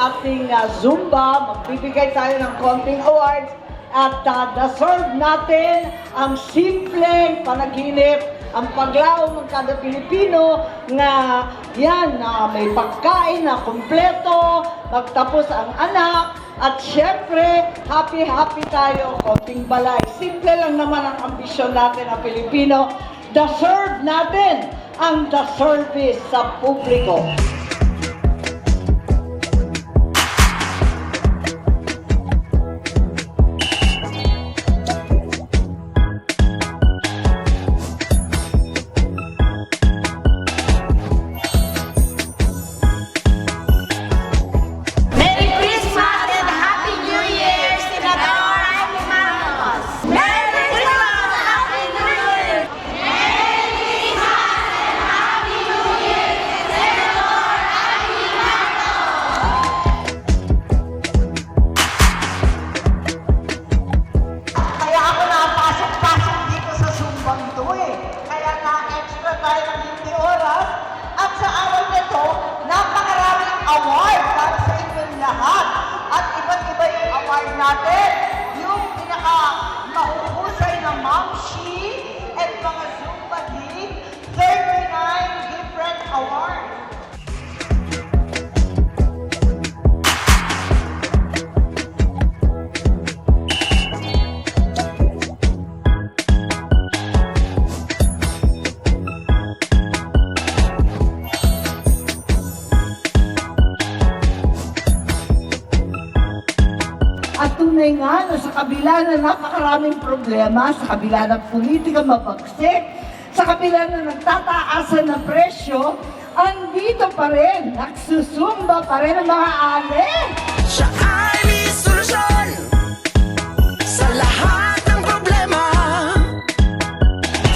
ating ah, Zumba. Magbibigay tayo ng konting awards. At uh, deserve natin ang simpleng panaginip, ang paglaom ng kada Pilipino na yan, na may pagkain na kumpleto, magtapos ang anak, at syempre, happy-happy tayo, konting balay. Simple lang naman ang ambisyon natin ang Pilipino. Deserve natin ang the service sa publiko. Lahat. At iba't iba yung award natin. At tunay nga na sa kabila na napakaraming problema, sa kabila ng politika mabagsik, sa kabila na nagtataasan ng presyo, andito pa rin, nagsusumba pa rin ang mga ate. Siya ay may solusyon sa lahat ng problema.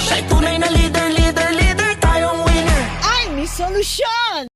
Siya'y tunay na leader, leader, leader, tayong winner. Ay, may solusyon!